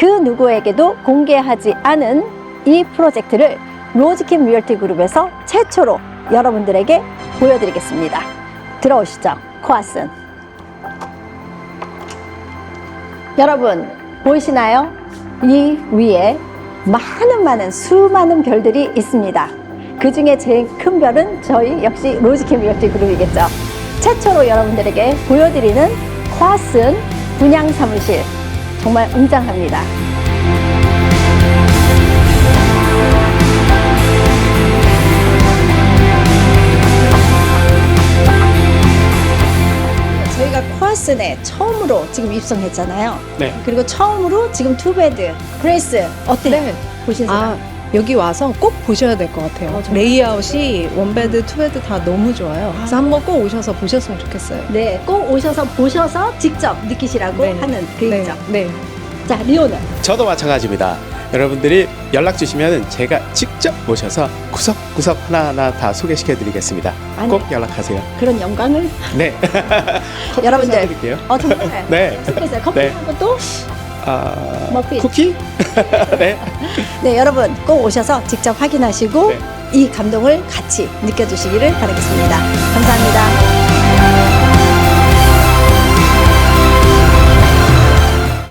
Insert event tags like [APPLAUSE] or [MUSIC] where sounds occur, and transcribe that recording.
그 누구에게도 공개하지 않은 이 프로젝트를 로즈킴 리얼티 그룹에서 최초로 여러분들에게 보여드리겠습니다. 들어오시죠. 코아슨. 여러분, 보이시나요? 이 위에 많은 많은 수많은 별들이 있습니다. 그 중에 제일 큰 별은 저희 역시 로즈킴 리얼티 그룹이겠죠. 최초로 여러분들에게 보여드리는 코아슨 분양 사무실. 정말 웅장합니다. 저희가 코아슨에 처음으로 지금 입성했잖아요. 네. 그리고 처음으로 지금 투베드. 그레이스 어때요? 네. 보신 아, 사람? 여기 와서 꼭 보셔야 될 것 같아요. 어? 레이아웃이 원베드, 투베드 다 너무 좋아요. 그래서 한번 꼭 오셔서 보셨으면 좋겠어요. 네, 꼭 오셔서 보셔서 직접 느끼시라고 네. 하는 계획이죠. 네. 네. 자, 리오는 저도 마찬가지입니다. 여러분들이 연락 주시면 제가 직접 모셔서 구석구석 하나하나 다 소개시켜 드리겠습니다. 아니. 꼭 연락하세요. 그런 영광을 네. [LAUGHS] 커피 여러분들. 드릴게요. 어 정말 [LAUGHS] 네. 좋겠어요. 커피 네. 한 것도 아. 쿠키? [LAUGHS] 네. 네, 여러분 꼭 오셔서 직접 확인하시고 네. 이 감동을 같이 느껴주시기를 바라겠습니다. 감사합니다.